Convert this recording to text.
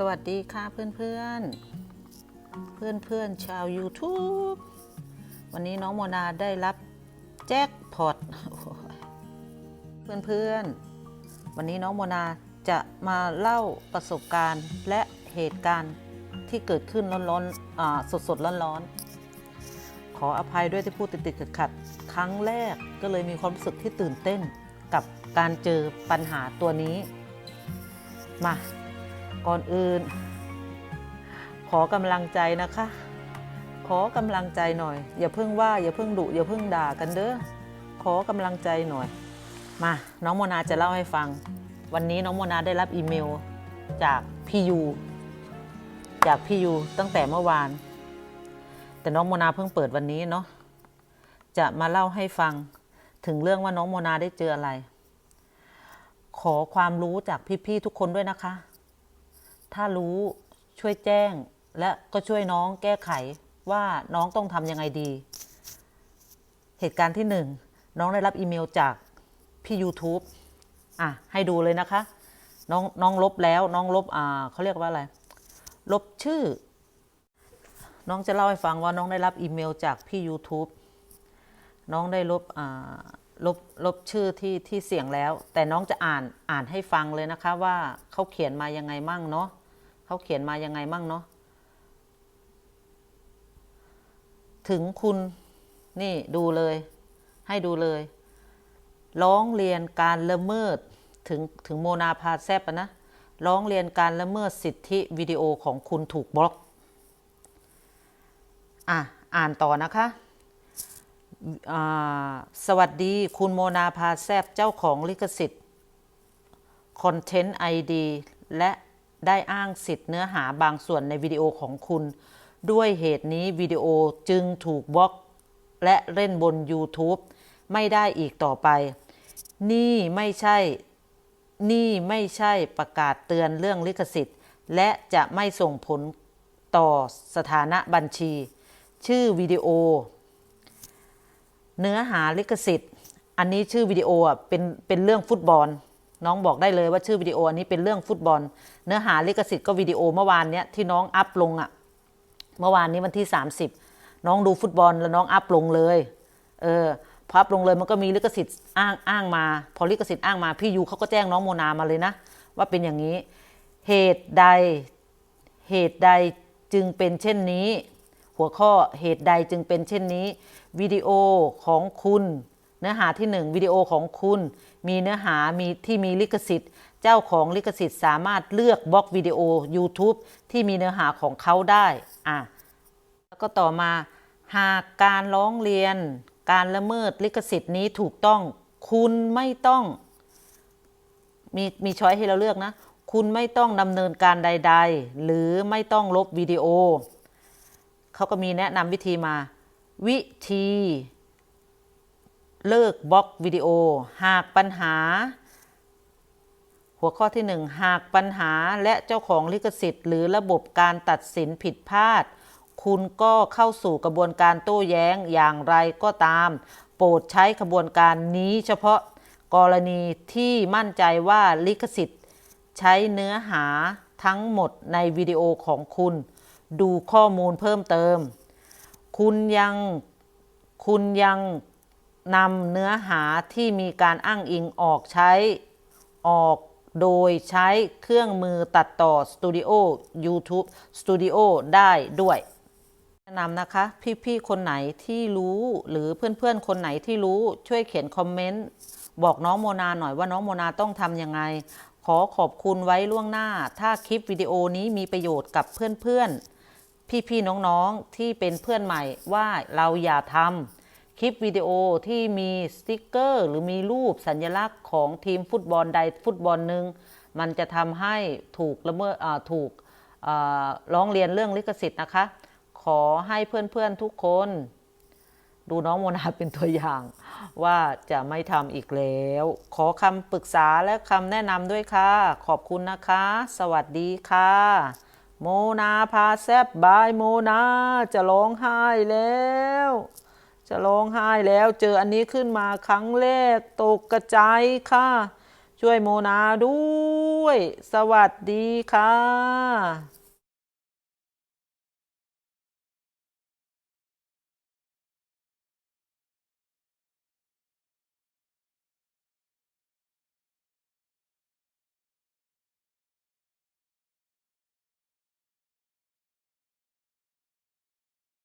สวัสดีค่ะเพื่อนเพื่อนเพื่อนเพื่อนชาว YouTube วันนี้น้องโมนาได้รับแจ็คพอตเพื่อนเพื่อนวันนี้น้องโมนาจะมาเล่าประสบการณ์และเหตุการณ์ที่เกิดขึ้นร้อนๆอ่าสดๆร้อนๆ ขออภัยด้วยที่พูดติดๆขัดๆครั้งแรกก็เลยมีความรู้สึกที่ตื่นเต้นกับการเจอปัญหาตัวนี้ มา ก่อนอื่น ขอกำลังใจนะคะ ขอกำลังใจหน่อย อย่าเพิ่งว่า อย่าเพิ่งดุอย่าเพิ่งด่ากันเด้อขอกำลังใจหน่อย มาน้องโมนาจะเล่าให้ฟัง วันนี้น้องโมนาได้รับอีเมลจากพี่ยูจากพี่ยูตั้งแต่เมื่อวาน แต่น้องโมนาเพิ่งเปิดวันนี้เนาะจะมาเล่าให้ฟังถึงเรื่องว่าน้องโมนาได้เจออะไร ขอความรู้จากพี่ๆทุกคนด้วยนะคะ ถ้ารู้ช่วยแจ้ง และก็ช่วยน้องแก้ไขว่าน้องต้องทำยังไงดี เหตุการณ์ที่หนึ่งน้องได้รับอีเมลจากพี่ YouTube อะ ให้ดูเลยนะคะ น้องน้องลบแล้วน้องลบอ่าเขาเรียกว่าอะไร ลบชื่อ น้องจะเล่าให้ฟังว่าน้องได้รับอีเมลจากพี่ YouTube น้องได้ลบอ่า ลบลบชื่อที่ที่เสียงแล้ว แต่น้องจะอ่านอ่านให้ฟังเลยนะคะว่าเขาเขียนมายังไงมั่งเนาะเขาเขียนมายังไงมั่งเนาะถึงคุณนี่ดูเลย ให้ดูเลย ร้องเรียนการละเมิดถึงถึงโมนาพาแซบนะร้องเรียนการละเมิดสิทธิวิดีโอของคุณถูกบล็อก อะ อ่านต่อนะคะ สวัสดีคุณโมนาพาแซบเจ้าของลิขสิทธิ์ Content ID และได้อ้างสิทธิ์เนื้อหาบางส่วนในวิดีโอของคุณ ด้วยเหตุนี้วิดีโอจึงถูกบล็อก และเล่นบน YouTube ไม่ได้อีกต่อไป นี่ไม่ใช่ นี่ไม่ใช่ประกาศเตือนเรื่องลิขสิทธิ์ และจะไม่ส่งผลต่อสถานะบัญชี ชื่อวิดีโอ เนื้อหาลิขสิทธิ์ อันนี้ชื่อวิดีโออะเป็นเป็นเรื่องฟุตบอล น้องบอกได้เลยว่าชื่อวิดีโออันนี้เป็นเรื่องฟุตบอล เนื้อหาลิขสิทธิ์ก็วิดีโอเมื่อวานเนี้ยที่น้องอัพลงอะเมื่อวานนี้วันที่ 30 น้องดูฟุตบอลแล้วน้องอัพลงเลยเออพออัพลงเลยมันก็มีลิขสิทธิ์อ้างอ้างมา พอลิขสิทธิ์อ้างมาพี่ยูเขาก็แจ้งน้องโมนามาเลยนะ ว่าเป็นอย่างนี้ เหตุใดเหตุใดจึงเป็นเช่นนี้ หัวข้อเหตุใดจึงเป็นเช่นนี้วิดีโอของคุณ เนื้อหาที่หนึ่งวิดีโอของคุณ มีเนื้อหามีที่มีลิขสิทธิ์ เจ้าของลิขสิทธิ์สามารถเลือกบล็อกวิดีโอ YouTube ที่มีเนื้อหาของเขาได้อะแล้วก็ต่อมาหากการร้องเรียน การละเมิดลิขสิทธิ์นี้ถูกต้อง คุณไม่ต้อง มีมีช้อยให้เราเลือกนะ คุณไม่ต้องดำเนินการใด ๆ หรือไม่ต้องลบวิดีโอ เขาก็มีแนะนำวิธีมา วิธี เลิกบล็อกวิดีโอ หากปัญหา หัวข้อที่หนึ่งหากปัญหาและเจ้าของลิขสิทธิ์ หรือระบบการตัดสินผิดพลาด คุณก็เข้าสู่กระบวนการโต้แย้งอย่างไรก็ตาม โปรดใช้กระบวนการนี้เฉพาะกรณีที่มั่นใจว่าลิขสิทธิ์ ใช้เนื้อหาทั้งหมดในวิดีโอของคุณ ดูข้อมูลเพิ่มเติม คุณยังคุณยังนำเนื้อหาที่มีการอ้างอิงออกใช้ ออกโดยใช้เครื่องมือตัดต่อสตูดิโอ YouTube Studio ได้ด้วยแนะนำนะคะ พี่ๆ คนไหนที่รู้หรือเพื่อนๆ คนไหนที่รู้ช่วยเขียนคอมเมนต์ บอกน้องโมนาหน่อยว่าน้องโมนาต้องทำยังไง ขอขอบคุณไว้ล่วงหน้า ถ้าคลิปวิดีโอนี้มีประโยชน์กับเพื่อนๆ พี่ๆน้องๆที่เป็นเพื่อนใหม่ว่าเราอย่าทำคลิปวิดีโอที่มีสติกเกอร์ หรือมีรูปสัญลักษณ์ของทีมฟุตบอลใดฟุตบอลหนึ่งมันจะทำให้ถูกละเมิดอ่าถูกร้องเรียนเรื่องลิขสิทธิ์นะคะ ขอให้เพื่อนๆทุกคน ดูน้องโมนาเป็นตัวอย่าง ว่าจะไม่ทำอีกแล้ว ขอคำปรึกษาและคำแนะนำด้วยค่ะ ขอบคุณนะคะ สวัสดีค่ะ โมนาพาแซบบายโมนาจะร้องไห้แล้ว จะร้องไห้แล้วเจออันนี้ขึ้นมาครั้งแรกตกกระจายค่ะ ช่วยโมนาด้ด้วย สวัสดีค่ะ